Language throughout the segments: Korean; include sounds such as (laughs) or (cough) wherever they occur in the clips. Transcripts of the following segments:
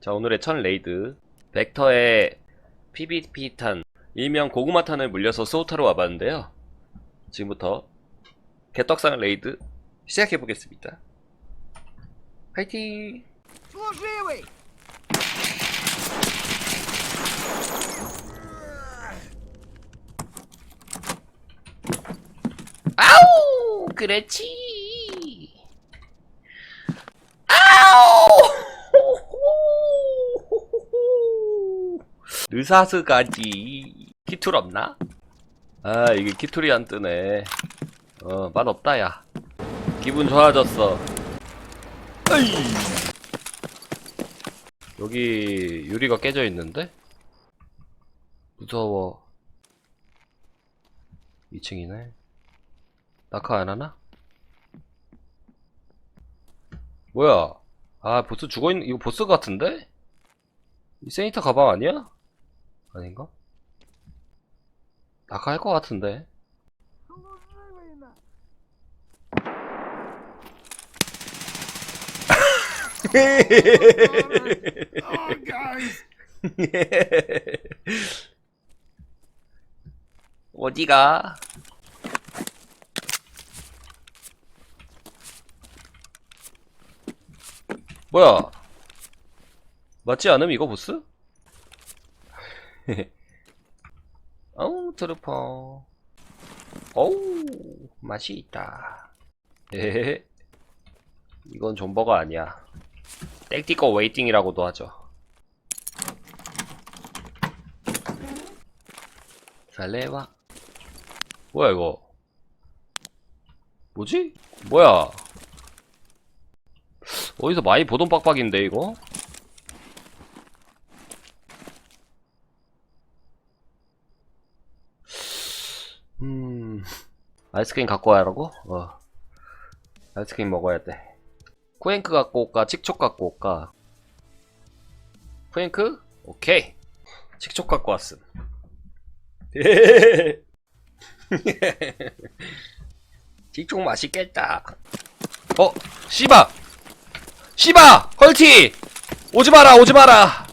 자 오늘의 첫 레이드 벡터의 PVP탄 일명 고구마탄을 물려서 스호타로 와봤는데요 지금부터 개떡상 레이드 시작해보겠습니다 파이팅 Служивый! 아우 그렇지 느사스까지 키툴 없나? 아 이게 키툴이 안 뜨네 어 맛없다 야 기분 좋아졌어 어이. 여기 유리가 깨져 있는데? 무서워 2층이네 낙하 안 하나? 뭐야? 아, 보스 죽어있는, 이거 보스 같은데? 이 세니터 가방 아니야? 아닌가? 나갈 것 같은데 (laughs) 어디가? 뭐야? 맞지 않음 이거 보스? (laughs) 어우 트루퍼. 어우 맛이 있다. 헤헤헤 (laughs) 이건 존버가 아니야. 땡티거 웨이팅이라고도 하죠. 살레와. 뭐야 이거? 뭐지? 뭐야? 어디서 많이 보던 빡빡인데 이거? 아이스크림 갖고 와라고? 어 아이스크림 먹어야 돼 쿠앤크 갖고 올까? 칙촉 갖고 올까? 쿠앤크? 오케이 칙촉 갖고 왔음 (laughs) 칙촉 맛있겠다 어? 씨바! 씨바! 헐티! 오지 마라, 오지 마라!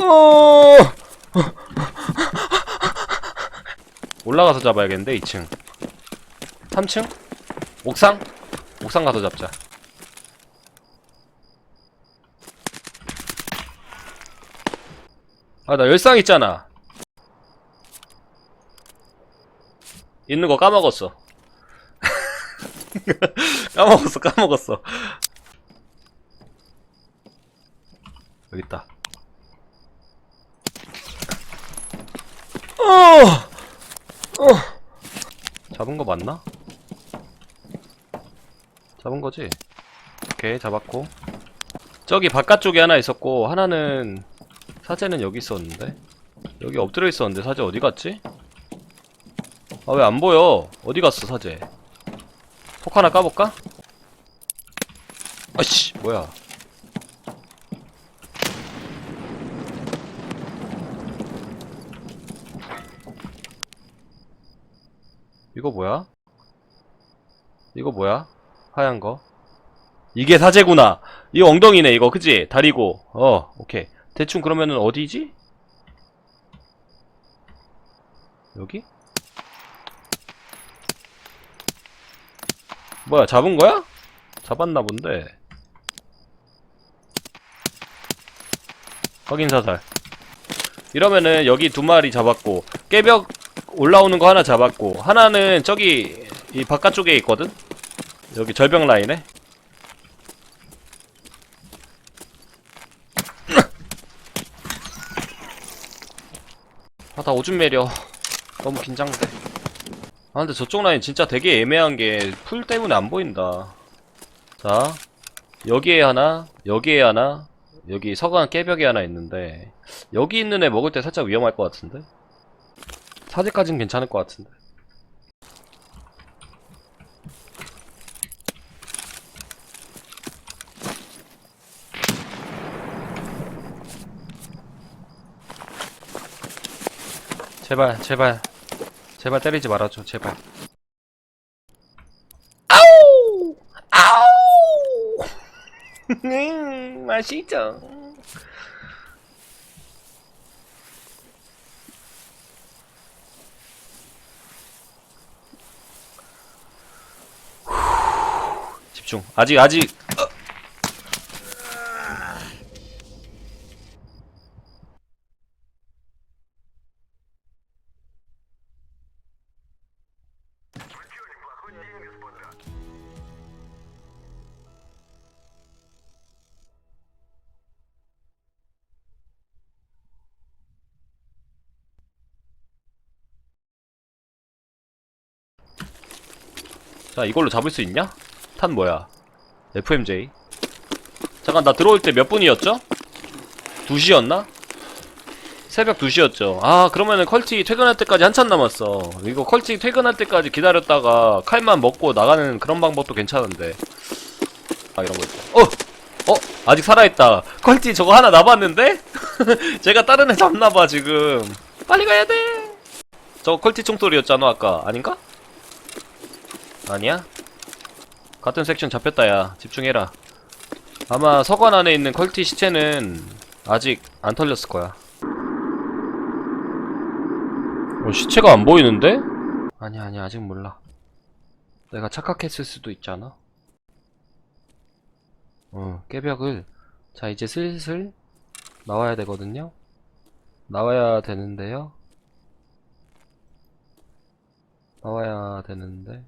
어... 올라가서 잡아야겠는데, 2층. 3층? 옥상? 옥상 가서 잡자. 아, 나 열상 있잖아. 있는 거 까먹었어. (laughs) 까먹었어, 까먹었어. 여기 있다. 어! 어! 잡은 거 맞나? 잡은 거지? 오케이, 잡았고. 저기 바깥쪽에 하나 있었고, 하나는, 사제는 여기 있었는데? 여기 엎드려 있었는데, 사제 어디 갔지? 아 왜 안 보여? 어디 갔어 사제? 속 하나 까볼까? 아씨 뭐야? 이거 뭐야? 이거 뭐야? 하얀 거? 이게 사제구나. 이거 엉덩이네 이거 그지? 다리고. 어 오케이. 대충 그러면은 어디지? 여기? 뭐야 잡은 거야? 잡았나 본데 확인 사살 이러면은 여기 두 마리 잡았고 깨벽 올라오는 거 하나 잡았고 하나는 저기 이 바깥쪽에 있거든? 여기 절벽 라인에? 아나 오줌 매려. 너무 긴장돼. 아 근데 저쪽 라인 진짜 되게 애매한 게 풀 때문에 안 보인다. 자 여기에 하나 여기에 하나 여기 서간 깨벽에 하나 있는데 여기 있는 애 먹을 때 살짝 위험할 것 같은데 사제까진 괜찮을 것 같은데 제발 제발 제발 때리지 말아줘 제발 아우! (laughs) 음, 맛있죠. 집중. 아직 아직. 어. 자, 이걸로 잡을 수 있냐? 탄 뭐야? FMJ. 잠깐, 나 들어올 때 몇 분이었죠? 2시였나? 새벽 2시였죠. 아, 그러면은 컬티 퇴근할 때까지 한참 남았어. 이거 컬티 퇴근할 때까지 기다렸다가 칼만 먹고 나가는 그런 방법도 괜찮은데. 아, 이런 거 있다. 어! 어! 아직 살아있다. 컬티 저거 하나 남았는데? (laughs) 제가 다른 애 잡나봐, 지금. 빨리 가야 돼! 저거 컬티 총소리였잖아, 아까. 아닌가? 아니야? 같은 섹션 잡혔다 야. 집중해라. 아마 서관 안에 있는 컬티 시체는 아직 안 털렸을 거야. 어, 시체가 안 보이는데? 아니야 아니야 아직 몰라. 내가 착각했을 수도 있잖아. 어 깨벽을 자 이제 슬슬 나와야 되거든요. 나와야 되는데요. 나와야 되는데